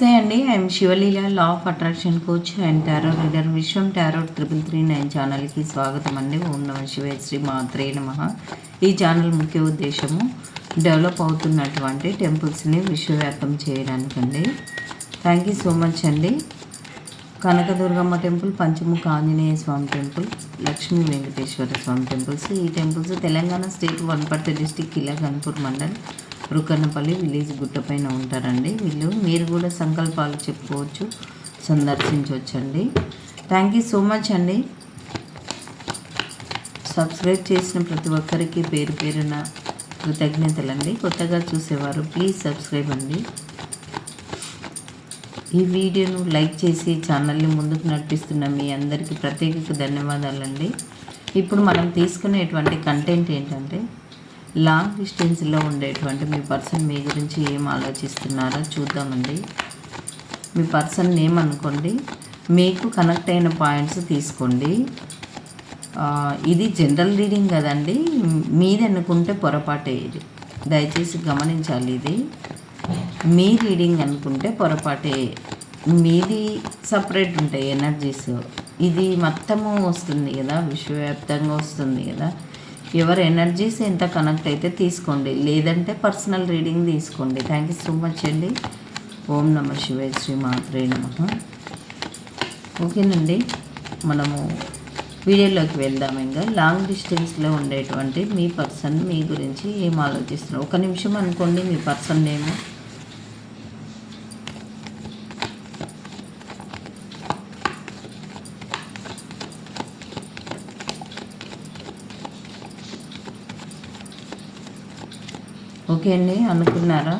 నమస్తే అండి. I'm Sivaleela law of attraction coach and tarot reader Vishwam tarot triple three nine ఛానల్కి స్వాగతం అండి. ఓం నమ శివ శ్రీ మాత్రే నమ. ఈ ఛానల్ ముఖ్య ఉద్దేశము డెవలప్ అవుతున్నటువంటి టెంపుల్స్ని విశ్వవ్యాప్తం చేయడానికండి థ్యాంక్ యూ సో మచ్ అండి. Kanakadurgamma temple Panchamukha Anjaneya Swami temple Lakshmi Venkateswara Swami temples ఈ temples Telangana state Wanaparthy district Kila Ganpur mandal. Rukannapalli village గుట్టపైన ఉంటారండి. వీళ్ళు మీరు కూడా సంకల్పాలు చెప్పుకోవచ్చు సందర్శించవచ్చండి. థ్యాంక్ యూ సో మచ్ అండి. సబ్స్క్రైబ్ చేసిన ప్రతి ఒక్కరికి పేరు పేరున కృతజ్ఞతలండి. కొత్తగా చూసేవారు ప్లీజ్ సబ్స్క్రైబ్ అండి. ఈ వీడియోను లైక్ చేసి ఛానల్ని ముందుకు నడిపిస్తున్న మీ అందరికీ ప్రత్యేక ధన్యవాదాలండి. ఇప్పుడు మనం తీసుకునేటువంటి కంటెంట్ ఏంటంటే లాంగ్ డిస్టెన్స్లో ఉండేటువంటి మీ పర్సన్ మీ గురించి ఏం ఆలోచిస్తున్నారో చూద్దామండి. మీ పర్సన్ నేమ్ అనుకోండి. మీకు కనెక్ట్ అయిన పాయింట్స్ తీసుకోండి. ఇది జనరల్ రీడింగ్ కదండి. మీది అనుకుంటే పొరపాటే ఇది. దయచేసి గమనించాలి ఇది. మీ రీడింగ్ అనుకుంటే పొరపాటే. మీది సపరేట్ ఉంటాయి ఎనర్జీస్ ఇది మొత్తము వస్తుంది కదా విశ్వవ్యాప్తంగా వస్తుంది కదా. ఎవరి ఎనర్జీస్ ఎంత కనెక్ట్ అయితే తీసుకోండి. లేదంటే పర్సనల్ రీడింగ్ తీసుకోండి. థ్యాంక్ యూ సో మచ్ అండి. ఓం నమ శివాయ శ్రీ మాత్రే నమ. ఓకేనండి. మనము వీడియోలోకి వెళ్దాం ఇంకా. లాంగ్ డిస్టెన్స్లో ఉండేటువంటి మీ పర్సన్ మీ గురించి ఏం ఆలోచిస్తున్నారు? ఒక నిమిషం అనుకోండి మీ పర్సన్ నేమ్. ఓకే అండి అనుకున్నారా?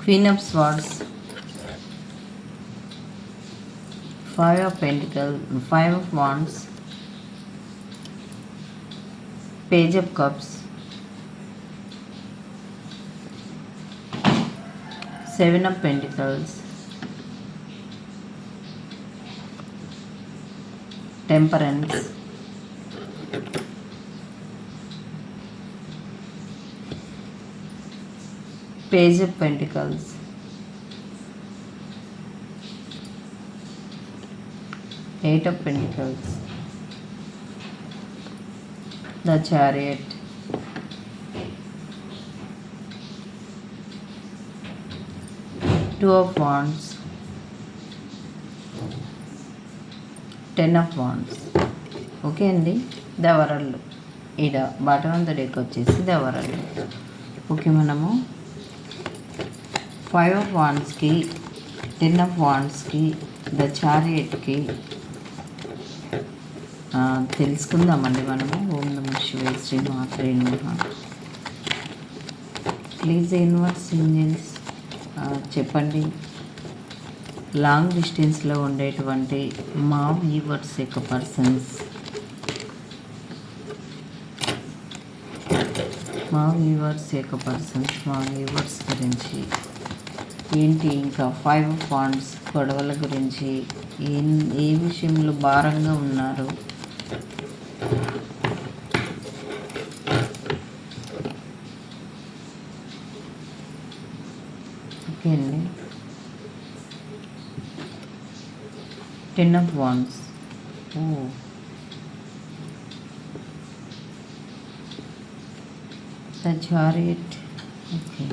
Queen of swords five of pentacle five of wands page of cups seven of pentacles temperance. Page of pentacles. Eight of pentacles. The chariot. Two of wands ten of wands okay అండి? దవరళ్ళు. ఈడ bottom అంత deck వచ్చేసి దవరళ్ళు. Okay మనము five of వాన్స్కి ten of వాన్స్కి the చారియట్కి తెలుసుకుందామండి మనము. ఓం నమ శివాయ శ్రీ మాత్రే నమ. ప్లీజ్ యూనివర్స్ ఇంజిన్స్ చెప్పండి. లాంగ్ డిస్టెన్స్లో ఉండేటువంటి మా వ్యూవర్స్ యొక్క పర్సన్స్ మా వ్యూవర్స్ యొక్క పర్సన్స్ మా వ్యూవర్స్ గురించి ఏంటి ఇంకా ఫైవ్ పాయింట్స్ గొడవల గురించి ఏ ఏ విషయంలో భారంగా ఉన్నారు ఓకే అండి టెన్ ఆఫ్ వాన్స్ ఓ the chariot okay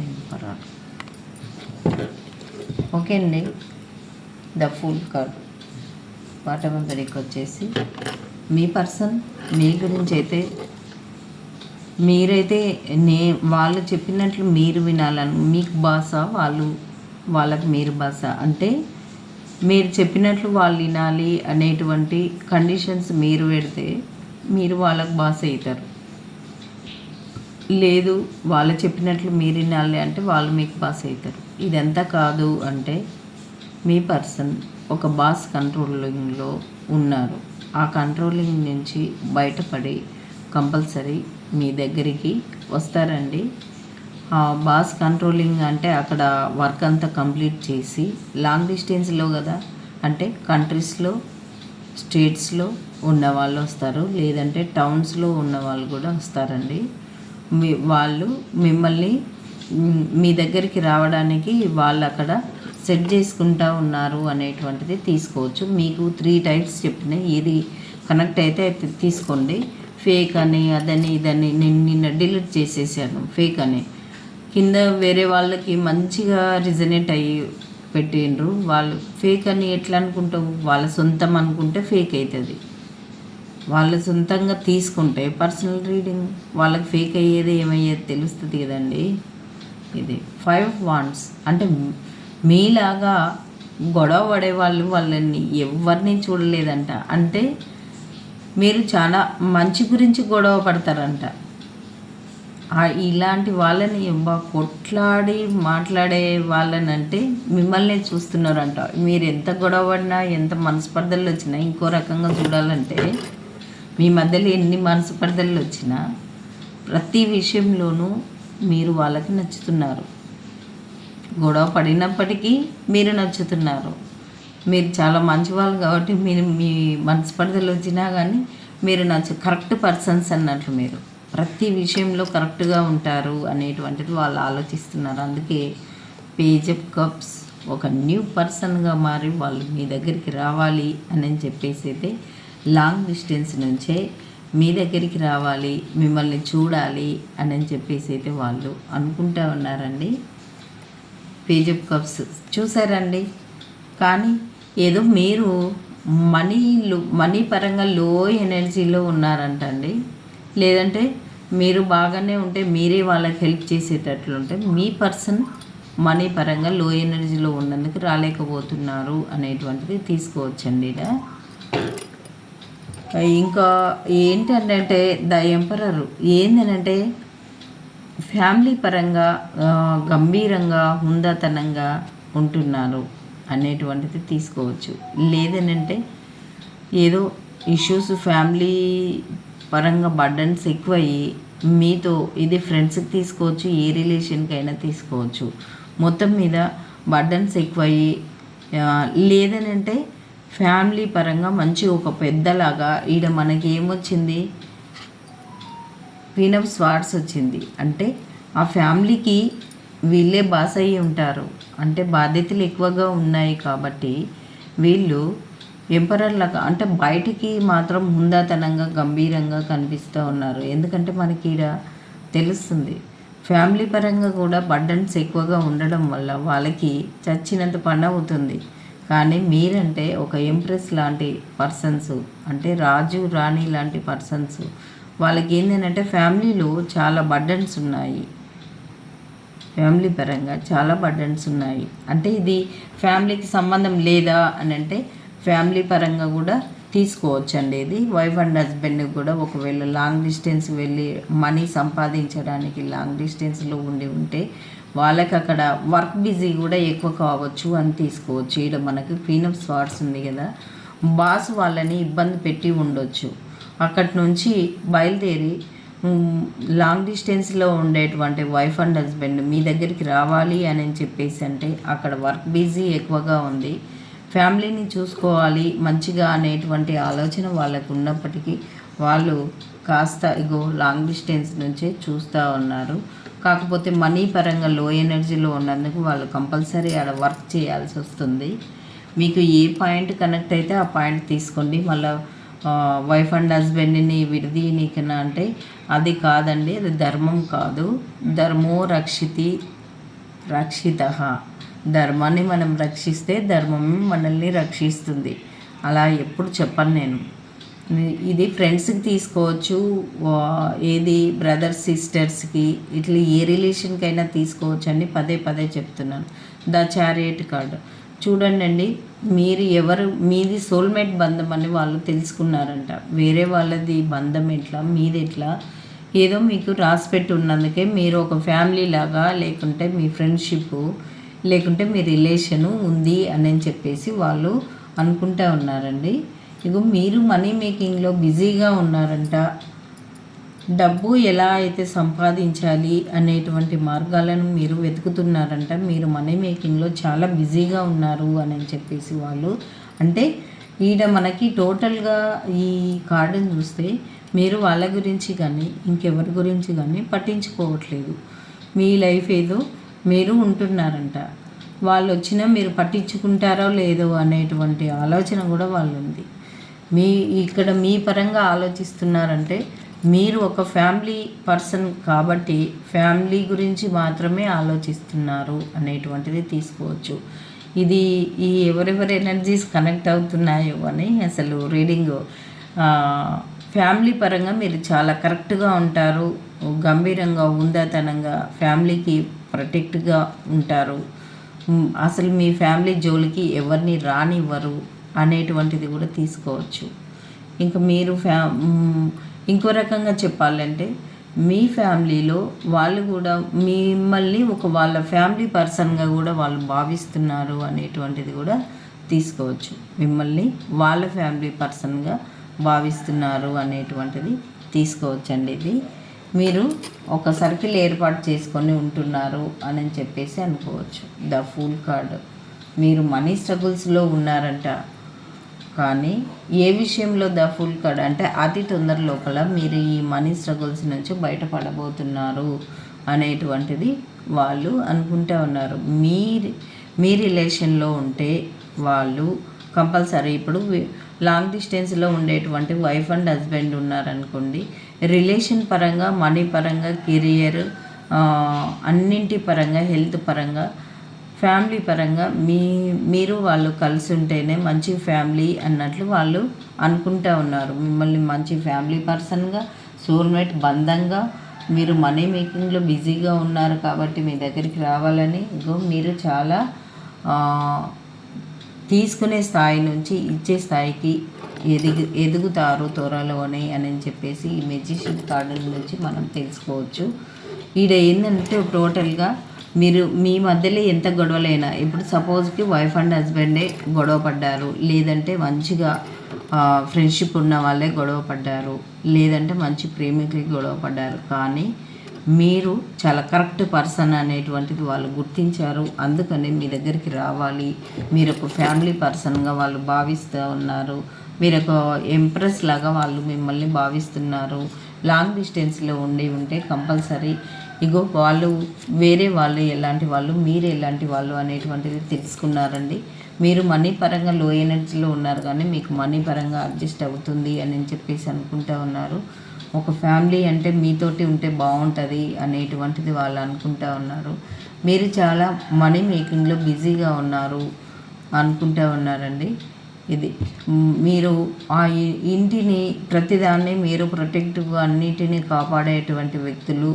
emperor okay అండి ద ఫుల్ కార్డ్ పాటమంతడికి వచ్చేసి మీ పర్సన్ మీ గురించి అయితే మీరైతే నే వాళ్ళు చెప్పినట్లు మీరు వినాలని మీకు బాసా వాళ్ళు వాళ్ళకి మీరు బస అంటే మీరు చెప్పినట్లు వాళ్ళు వినాలి అనేటువంటి కండిషన్స్ మీరు పెడితే మీరు వాళ్ళకు బాస్ అవుతారు. లేదు వాళ్ళు చెప్పినట్లు మీరు వినాలి అంటే వాళ్ళు మీకు బాస్ అవుతారు. ఇదంతా కాదు అంటే మీ పర్సన్ ఒక బాస్ కంట్రోలింగ్లో ఉన్నారు. ఆ కంట్రోలింగ్ నుంచి బయటపడి కంపల్సరీ మీ దగ్గరికి వస్తారండి. బాస్ కంట్రోలింగ్ అంటే అక్కడ వర్క్ అంతా కంప్లీట్ చేసి లాంగ్ డిస్టెన్స్లో కదా? అంటే కంట్రీస్లో స్టేట్స్లో ఉన్న వాళ్ళు వస్తారు. లేదంటే టౌన్స్లో ఉన్న వాళ్ళు కూడా వస్తారండి. మీ వాళ్ళు మిమ్మల్ని మీ దగ్గరికి రావడానికి వాళ్ళు అక్కడ సెట్ చేసుకుంటా ఉన్నారు అనేటువంటిది తీసుకోవచ్చు. మీకు త్రీ టైప్స్ చెప్పిన ఏది కనెక్ట్ అయితే తీసుకోండి. ఫేక్ అని అదని ఇదని నేను నిన్న డిలీట్ చేసేసాను. ఫేక్ అని. కింద వేరే వాళ్ళకి మంచిగా రిజనేట్ అయ్యి పెట్టిండ్రు. వాళ్ళు ఫేక్ అని ఎట్లా అనుకుంటావు? వాళ్ళ సొంతం అనుకుంటే ఫేక్ అవుతుంది వాళ్ళు సొంతంగా తీసుకుంటే పర్సనల్ రీడింగ్ వాళ్ళకి ఫేక్ అయ్యేది ఏమయ్యేది తెలుస్తుంది కదండి. ఇది ఫైవ్ వాండ్స్ అంటే మీలాగా గొడవ పడే వాళ్ళు వాళ్ళని ఎవరిని చూడలేదంట. అంటే మీరు చాలా మంచి గురించి గొడవ పడతారంట. ఇలాంటి వాళ్ళని బా కొట్లాడి మాట్లాడే వాళ్ళని అంటే మిమ్మల్ని చూస్తున్నారంట. మీరు ఎంత గొడవ పడినా ఎంత మనస్పర్ధలు వచ్చినా ఇంకో రకంగా చూడాలంటే మీ మధ్యలో ఎన్ని మనస్పర్ధలు వచ్చినా ప్రతి విషయంలోనూ మీరు వాళ్ళకి నచ్చుతున్నారు. గొడవ పడినప్పటికీ మీరు నచ్చుతున్నారు. మీరు చాలా మంచి వాళ్ళు కాబట్టి మీరు మీ మనస్పర్ధలు వచ్చినా కానీ మీరు నచ్చు కరెక్ట్ పర్సన్స్ అన్నట్లు మీరు. ప్రతి విషయంలో కరెక్ట్గా ఉంటారు అనేటువంటిది వాళ్ళు ఆలోచిస్తున్నారు. అందుకే పేజ్ ఆఫ్ కప్స్ ఒక న్యూ పర్సన్గా మారి వాళ్ళు మీ దగ్గరికి రావాలి అని చెప్పేసి అయితే లాంగ్ డిస్టెన్స్ నుంచే మీ దగ్గరికి రావాలి మిమ్మల్ని చూడాలి అని చెప్పేసి అయితే వాళ్ళు అనుకుంటా ఉన్నారండి. పేజ్ ఆఫ్ కప్స్ చూసారండి? కానీ ఏదో మీరు మనీ మనీ పరంగా లో ఎనర్జీలో ఉన్నారంటండి. లేదంటే మీరు బాగానే ఉంటే మీరే వాళ్ళకి హెల్ప్ చేసేటట్లుంటే మీ పర్సన్ మనీ పరంగా లో ఎనర్జీలో ఉన్నందుకు రాలేకపోతున్నారు అనేటువంటిది తీసుకోవచ్చండి ఇంకా ఏంటంటే ద ఎంపరర్ ఏంటంటే ఫ్యామిలీ పరంగా గంభీరంగా హుందాతనంగా ఉంటున్నారు అనేటువంటిది తీసుకోవచ్చు. లేదనంటే ఏదో ఇష్యూస్ ఫ్యామిలీ పరంగా బర్డన్స్ ఎక్కువయ్యి మీతో ఇది ఫ్రెండ్స్కి తీసుకోవచ్చు ఏ రిలేషన్కి అయినా తీసుకోవచ్చు. మొత్తం మీద బర్డన్స్ ఎక్కువయ్యి లేదనంటే ఫ్యామిలీ పరంగా మంచి ఒక పెద్దలాగా ఈడ మనకి ఏమొచ్చింది క్వీన్ ఆఫ్ స్వార్డ్స్ వచ్చింది. అంటే ఆ ఫ్యామిలీకి వీళ్ళే బాస్ అయ్యి ఉంటారు అంటే బాధ్యతలు ఎక్కువగా ఉన్నాయి కాబట్టి వీళ్ళు ఎంపరర్ లాగా అంటే బయటికి మాత్రం హుందాతనంగా గంభీరంగా కనిపిస్తూ ఉన్నారు. ఎందుకంటే మనకి ఇక్కడ తెలుస్తుంది ఫ్యామిలీ పరంగా కూడా బడ్డన్స్ ఎక్కువగా ఉండడం వల్ల వాళ్ళకి చచ్చినంత పని అవుతుంది. కానీ మీరంటే ఒక ఎంప్రెస్ లాంటి పర్సన్స్ అంటే రాజు రాణి లాంటి పర్సన్స్ వాళ్ళకి ఏంటంటే ఫ్యామిలీలో చాలా బర్డన్స్ ఉన్నాయి. ఫ్యామిలీ పరంగా చాలా బర్డన్స్ ఉన్నాయి. అంటే ఇది ఫ్యామిలీకి సంబంధం లేదా అని అంటే ఫ్యామిలీ పరంగా కూడా తీసుకోవచ్చండి ఇది. వైఫ్ అండ్ హస్బెండ్ కూడా ఒకవేళ లాంగ్ డిస్టెన్స్ వెళ్ళి మనీ సంపాదించడానికి లాంగ్ డిస్టెన్స్లో ఉండి ఉంటే వాళ్ళకి అక్కడ వర్క్ బిజీ కూడా ఎక్కువ కావచ్చు అని తీసుకోవచ్చు. ఇక్కడ మనకి క్వీన్ ఆఫ్ ఉంది కదా. బాస్ వాళ్ళని ఇబ్బంది పెట్టి ఉండొచ్చు. అక్కడి నుంచి బయలుదేరి లాంగ్ డిస్టెన్స్లో ఉండేటువంటి వైఫ్ అండ్ హస్బెండ్ మీ దగ్గరికి రావాలి అని చెప్పేసి అంటే అక్కడ వర్క్ బిజీ ఎక్కువగా ఉంది. ఫ్యామిలీని చూసుకోవాలి మంచిగా అనేటువంటి ఆలోచన వాళ్ళకు ఉన్నప్పటికీ వాళ్ళు కాస్త ఇగో లాంగ్ డిస్టెన్స్ నుంచే చూస్తూ ఉన్నారు. కాకపోతే మనీ పరంగా లో ఎనర్జీలో ఉన్నందుకు వాళ్ళు కంపల్సరీ అలా వర్క్ చేయాల్సి వస్తుంది. మీకు ఏ పాయింట్ కనెక్ట్ అయితే ఆ పాయింట్ తీసుకోండి. మళ్ళీ వైఫ్ అండ్ హస్బెండ్ని విడదీయనీకన అంటే అది కాదండి అది ధర్మం కాదు. ధర్మో రక్షితి రక్షిత. ధర్మాన్ని మనం రక్షిస్తే ధర్మం మనల్ని రక్షిస్తుంది. అలా ఎప్పుడు చెప్పను నేను. ఇది ఫ్రెండ్స్కి తీసుకోవచ్చు వా- ఏది బ్రదర్స్ సిస్టర్స్కి ఇట్లా ఏ రిలేషన్కి అయినా తీసుకోవచ్చు అని పదే పదే చెప్తున్నాను. The chariot card. చూడండి అండి మీరు ఎవరు మీది సోల్మేట్ బంధం అని వాళ్ళు తెలుసుకున్నారంట. వేరే వాళ్ళది బంధం ఎట్లా మీది ఎట్లా? ఏదో మీకు రాసిపెట్టి ఉన్నందుకే మీరు ఒక ఫ్యామిలీ లాగా లేకుంటే మీ ఫ్రెండ్షిప్ లేకుంటే మీ రిలేషను ఉంది అని చెప్పేసి వాళ్ళు అనుకుంటా ఉన్నారండి. ఇగో మీరు మనీ మేకింగ్లో బిజీగా ఉన్నారంట. డబ్బు ఎలా అయితే సంపాదించాలి అనేటువంటి మార్గాలను మీరు వెతుకుతున్నారంట. మీరు మనీ మేకింగ్లో చాలా బిజీగా ఉన్నారు అని చెప్పేసి వాళ్ళు. అంటే ఈడ మనకి టోటల్గా ఈ కార్డుని చూస్తే మీరు వాళ్ళ గురించి కానీ ఇంకెవరి గురించి కానీ పట్టించుకోవట్లేదు. మీ లైఫ్ ఏదో మీరు ఉంటున్నారంట. వాళ్ళు వచ్చినా మీరు పట్టించుకుంటారో లేదో అనేటువంటి ఆలోచన కూడా వాళ్ళు ఉంది మీ ఇక్కడ మీ పరంగా ఆలోచిస్తున్నారంటే మీరు ఒక ఫ్యామిలీ పర్సన్ కాబట్టి ఫ్యామిలీ గురించి మాత్రమే ఆలోచిస్తున్నారు అనేటువంటిది తీసుకోవచ్చు. ఇది ఈ ఎవరెవరి ఎనర్జీస్ కనెక్ట్ అవుతున్నాయో అని అసలు రీడింగ్. ఫ్యామిలీ పరంగా మీరు చాలా కరెక్ట్గా ఉంటారు. గంభీరంగా ఉందాతనంగా ఫ్యామిలీకి ప్రొటెక్ట్గా ఉంటారు. అసలు మీ ఫ్యామిలీ జోలికి ఎవరిని రానివ్వరు అనేటువంటిది కూడా తీసుకోవచ్చు. ఇంకా మీరు ఫ్యా ఇంకో రకంగా చెప్పాలంటే మీ ఫ్యామిలీలో వాళ్ళు కూడా మిమ్మల్ని ఒక వాళ్ళ ఫ్యామిలీ పర్సన్గా కూడా వాళ్ళు భావిస్తున్నారు అనేటువంటిది కూడా తీసుకోవచ్చు. మిమ్మల్ని వాళ్ళ ఫ్యామిలీ పర్సన్గా భావిస్తున్నారు అనేటువంటిది తీసుకోవచ్చండి ఇది. మీరు ఒక సర్కిల్ ఏర్పాటు చేసుకొని ఉంటున్నారు అని చెప్పేసి అనుకోవచ్చు. The fool card. మీరు మనీ స్ట్రగుల్స్లో ఉన్నారంట. కానీ ఏ విషయంలో ద ఫుల్ కార్డ్? అంటే అతి తొందర లోపల మీరు ఈ మనీ స్ట్రగుల్స్ నుంచి బయటపడబోతున్నారు అనేటువంటిది వాళ్ళు అనుకుంటూ ఉన్నారు. మీ మీ రిలేషన్లో ఉంటే వాళ్ళు కంపల్సరీ ఇప్పుడు లాంగ్ డిస్టెన్స్లో ఉండేటువంటి వైఫ్ అండ్ హస్బెండ్ ఉన్నారనుకోండి రిలేషన్ పరంగా మనీ పరంగా కెరియర్ అన్నింటి పరంగా హెల్త్ పరంగా ఫ్యామిలీ పరంగా మీ మీరు వాళ్ళు కలిసి ఉంటేనే మంచి ఫ్యామిలీ అన్నట్లు వాళ్ళు అనుకుంటూ ఉన్నారు. మిమ్మల్ని మంచి ఫ్యామిలీ పర్సన్గా సోల్మేట్ బంధంగా మీరు మనీ మేకింగ్లో బిజీగా ఉన్నారు కాబట్టి మీ దగ్గరికి రావాలని ఇగో మీరు చాలా తీసుకునే స్థాయి నుంచి ఇచ్చే స్థాయికి ఎదిగి ఎదుగుతారు త్వరలోనే అని చెప్పేసి ఈ మెజిషియన్ కార్డు నుంచి మనం తెలుసుకోవచ్చు. ఈడ ఏంటంటే టోటల్గా మీరు మీ మధ్యలో ఎంత గొడవలైనా ఇప్పుడు సపోజ్కి వైఫ్ అండ్ హస్బెండే గొడవ పడ్డారు లేదంటే మంచిగా ఫ్రెండ్షిప్ ఉన్న వాళ్ళే గొడవ పడ్డారు లేదంటే మంచి ప్రేమికులకి గొడవ పడ్డారు కానీ మీరు చాలా కరెక్ట్ పర్సన్ అనేటువంటిది వాళ్ళు గుర్తించారు అందుకని మీ దగ్గరికి రావాలి. మీరు ఒక ఫ్యామిలీ పర్సన్గా వాళ్ళు భావిస్తూ ఉన్నారు. మీరు ఒక ఎంప్రెస్ లాగా వాళ్ళు మిమ్మల్ని భావిస్తున్నారు. లాంగ్ డిస్టెన్స్లో ఉండి ఉంటే కంపల్సరీ ఇగో వాళ్ళు వేరే వాళ్ళు ఎలాంటి వాళ్ళు మీరు ఎలాంటి వాళ్ళు అనేటువంటిది తెలుసుకున్నారండి. మీరు మనీ పరంగా లో ఎనర్జీలో ఉన్నారు కానీ మీకు మనీ పరంగా అడ్జస్ట్ అవుతుంది అని చెప్పేసి అనుకుంటా ఉన్నారు. ఒక ఫ్యామిలీ అంటే మీతోటి ఉంటే బాగుంటుంది అనేటువంటిది వాళ్ళు అనుకుంటా ఉన్నారు. మీరు చాలా మనీ మేకింగ్లో బిజీగా ఉన్నారు అనుకుంటా ఉన్నారండి. ఇది. మీరు ఆ ఇంటిని ప్రతిదాన్ని మీరు ప్రొటెక్టివ్గా అన్నిటినీ కాపాడేటువంటి వ్యక్తులు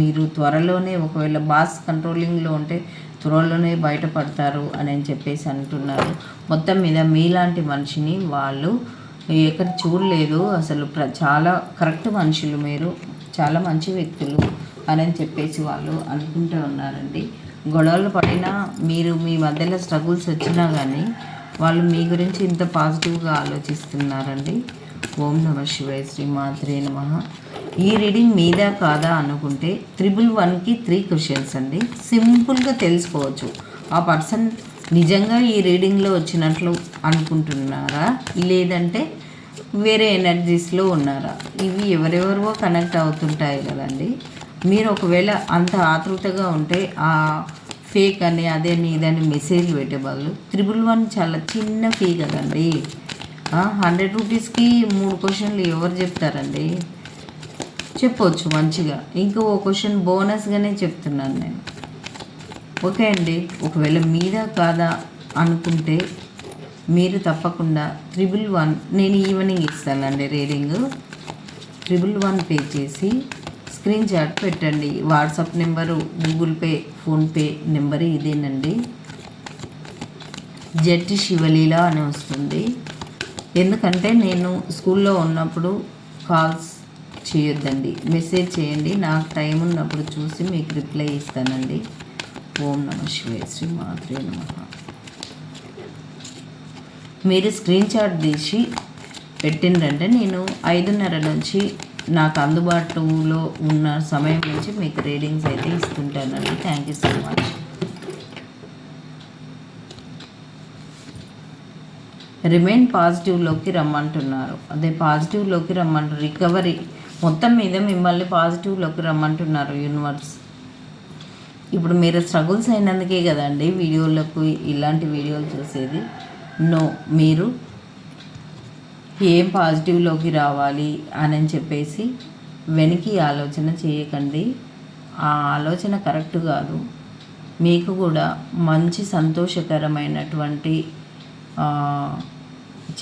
మీరు త్వరలోనే ఒకవేళ బాస్ కంట్రోలింగ్లో ఉంటే త్వరలోనే బయటపడతారు అని చెప్పేసి అంటున్నారు. మొత్తం మీద మీలాంటి మనిషిని వాళ్ళు ఎక్కడ చూడలేదు. అసలు ప్ర చాలా కరెక్ట్ మనుషులు మీరు చాలా మంచి వ్యక్తులు అని చెప్పేసి వాళ్ళు అనుకుంటూ ఉన్నారండి. గొడవలు పడినా మీరు మీ మధ్యలో స్ట్రగుల్స్ వచ్చినా కానీ వాళ్ళు మీ గురించి ఇంత పాజిటివ్గా ఆలోచిస్తున్నారండి. ఓం నమ శివాయ శ్రీ మాత్రే నమ. ఈ రీడింగ్ మీదా కాదా అనుకుంటే త్రిబుల్ వన్కి త్రీ క్వశ్చన్స్ అండి. సింపుల్గా తెలుసుకోవచ్చు. ఆ పర్సన్ నిజంగా ఈ రీడింగ్లో వచ్చినట్లు అనుకుంటున్నారా? లేదంటే వేరే ఎనర్జీస్లో ఉన్నారా? ఇవి ఎవరెవరివో కనెక్ట్ అవుతుంటాయి కదండి. మీరు ఒకవేళ అంత ఆతృతగా ఉంటే ఆ ఫేక్ అని అదే ఇదని మెసేజ్ పెట్టే బదులు త్రిబుల్ వన్ చాలా చిన్న ఫీ కదండి హండ్రెడ్ రూపీస్కి మూడు క్వశ్చన్లు ఎవరు చెప్తారండి? చెప్పవచ్చు మంచిగా. ఇంకో క్వశ్చన్ బోనస్గానే చెప్తున్నాను నేను. ఓకే అండి ఒకవేళ మీద కాదా అనుకుంటే మీరు తప్పకుండా త్రిబుల్ వన్ నేను ఈవినింగ్ ఇస్తానండి రీడింగ్. ట్రిపుల్ వన్ పే చేసి స్క్రీన్ షాట్ పెట్టండి. WhatsApp number Google pay PhonePe number ఇదేనండి. జట్టి శివలీల అని వస్తుంది. ఎందుకంటే నేను స్కూల్లో ఉన్నప్పుడు కాల్స్ చేయొద్దండి. మెసేజ్ చేయండి. నాకు టైం ఉన్నప్పుడు చూసి మీకు రిప్లై ఇస్తానండి. ఓం నమ శివే శ్రీ మాత్రే నమ. మీరు స్క్రీన్ షాట్ తీసి పెట్టిండ్రంటే నేను ఐదున్నర నుంచి నాకు అందుబాటులో ఉన్న సమయం నుంచి మీకు రీడింగ్స్ అయితే ఇస్తుంటానండి. Thank you so much remain పాజిటివ్లోకి రమ్మంటున్నారు. అదే పాజిటివ్లోకి రమ్మంటారు రికవరీ మొత్తం మీద మిమ్మల్ని పాజిటివ్లోకి రమ్మంటున్నారు యూనివర్స్ ఇప్పుడు మీరు స్ట్రగుల్స్ అయినందుకే కదండి వీడియోలకు ఇలాంటి వీడియోలు చూసేది. నో మీరు ఏం పాజిటివ్లోకి రావాలి అని చెప్పేసి వెనక్కి ఆలోచన చేయకండి. ఆ ఆలోచన కరెక్ట్ కాదు. మీకు కూడా మంచి సంతోషకరమైనటువంటి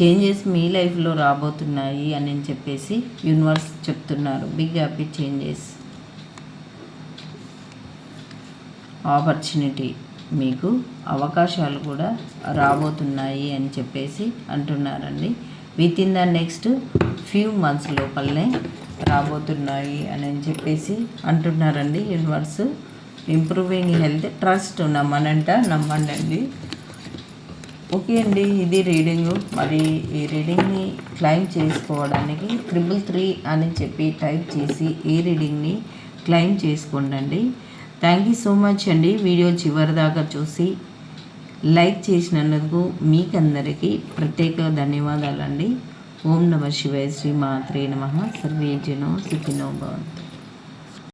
చేంజెస్ మీ లైఫ్లో రాబోతున్నాయి అని చెప్పేసి యూనివర్స్ చెప్తున్నారు. Big happy changes. ఆపర్చునిటీ మీకు అవకాశాలు కూడా రాబోతున్నాయి అని చెప్పేసి అంటున్నారండి. Within the next few months లోపలనే రాబోతున్నాయి అని చెప్పేసి అంటున్నారండి. యూనివర్స్ ఇంప్రూవింగ్ హెల్త్ ట్రస్ట్ నమ్మనంట నమ్మండి ఓకే అండి ఇది రీడింగ్. మరి ఈ రీడింగ్ని క్లైమ్ చేసుకోవడానికి ట్రిపుల్ త్రీ అని చెప్పి టైప్ చేసి ఈ రీడింగ్ని క్లైమ్ చేసుకోండి థ్యాంక్ యూ సో మచ్ అండి. వీడియో చివరి దాకా చూసి లైక్ చేసినందుకు మీకందరికీ ప్రత్యేక ధన్యవాదాలండి. ఓం నమ శివాయ శ్రీ మాత్రే నమ. సర్వే జనో సుఖినో భవంతు.